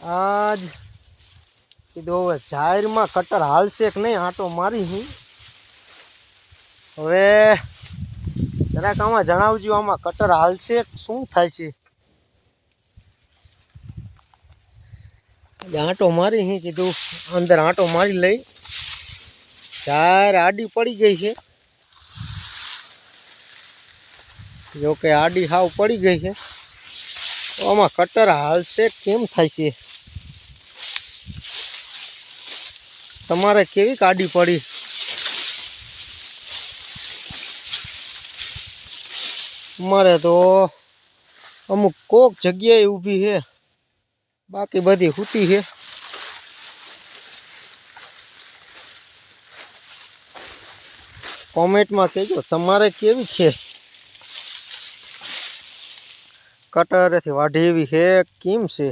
આજ કીધું હવે જાહેરમાં કટર હાલશે કે નહીં, આંટો મારી હું. હવે જરાક આમાં જણાવજો આમાં કટર હાલશે શું થાય છે આંટો મારી હી કીધું, અંદર આંટો મારી લઈ. ચાર આડી પડી ગઈ છે. જોકે આડી હાવ પડી ગઈ છે. આમાં કટર હાલશે, કેમ થાય છે? તમારે કેવી કાઢી પડી? અમારે તો અમુક કોક જગ્યાએ ઊભી છે. બાકી બધી હૂતી છે. કોમેન્ટમાં કહેજો, તમારે કેવી છે? કટરેથી વાઢી એવી હે કેમ છે?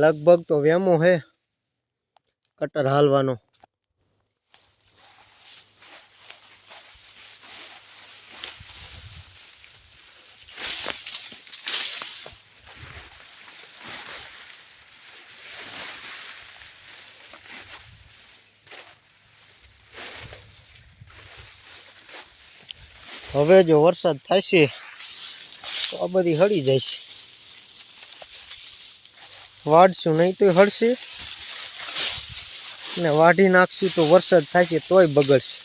લગભગ તો વેમો હે કટર હાલવાનો. હવે જો વરસાદ થશે તો આ બધી હળી જાય છે. વાઢશું નહીં તોય હળશે. ને વાઢી નાખશું તો વરસાદ થશે તોય બગડશે.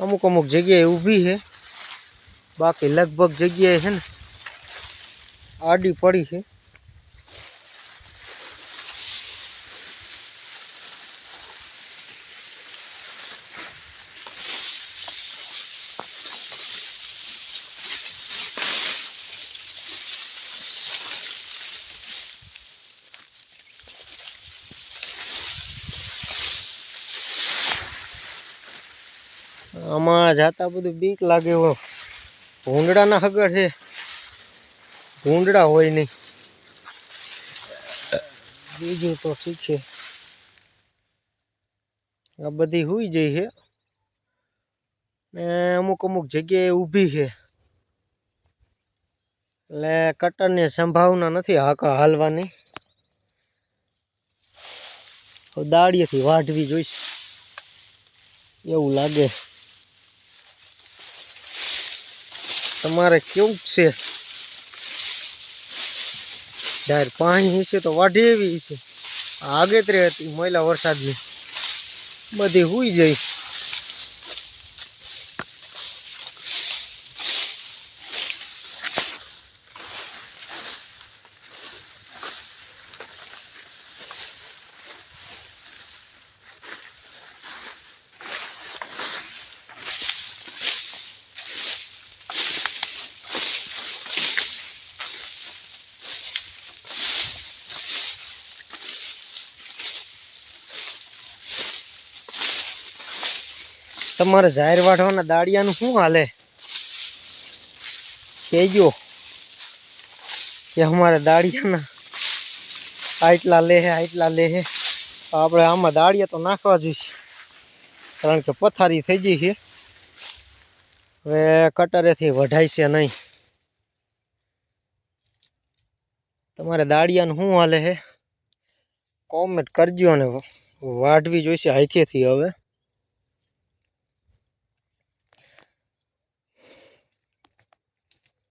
અમુક અમુક જગ્યાએ ઊભી છે. બાકી લગભગ જગ્યાએ છે ને, આડી પડી છે. આમાં જાતા બધું બીક લાગે હો. ભૂંડડાના હગર છે. ભૂંડડા હોય નહીં. બીજું તો ઠીક છે. આ બધી હોઈ જઈ છે. ને અમુક અમુક જગ્યાએ ઊભી છે. એટલે કટરની સંભાવના નથી હાકા હાલવાની. દાળીએથી વાઢવી જોઈશ. એવું લાગે. તમારે કેવું છે? જાહેર પાણી છે તો વાઢી એવી છે આગેતરી હતી, મહિલા વરસાદની. બધી હુઈ જઈ તમારે જાહેર વાઢવાના દાળિયાનું શું હાલે? કહેજો કે અમારે દાળિયાના આટલા લે હે આટલા લે હે. આપણે આમાં દાળિયા તો નાખવા જોઈશે. કારણ કે પથારી થઈ ગઈ છે. હવે કટરેથી વઢાય છે નહીં. તમારે દાળિયાનું શું હાલે છે કોમેન્ટ કરજો અને વાઢવી જોઈશે હાથેથી હવે.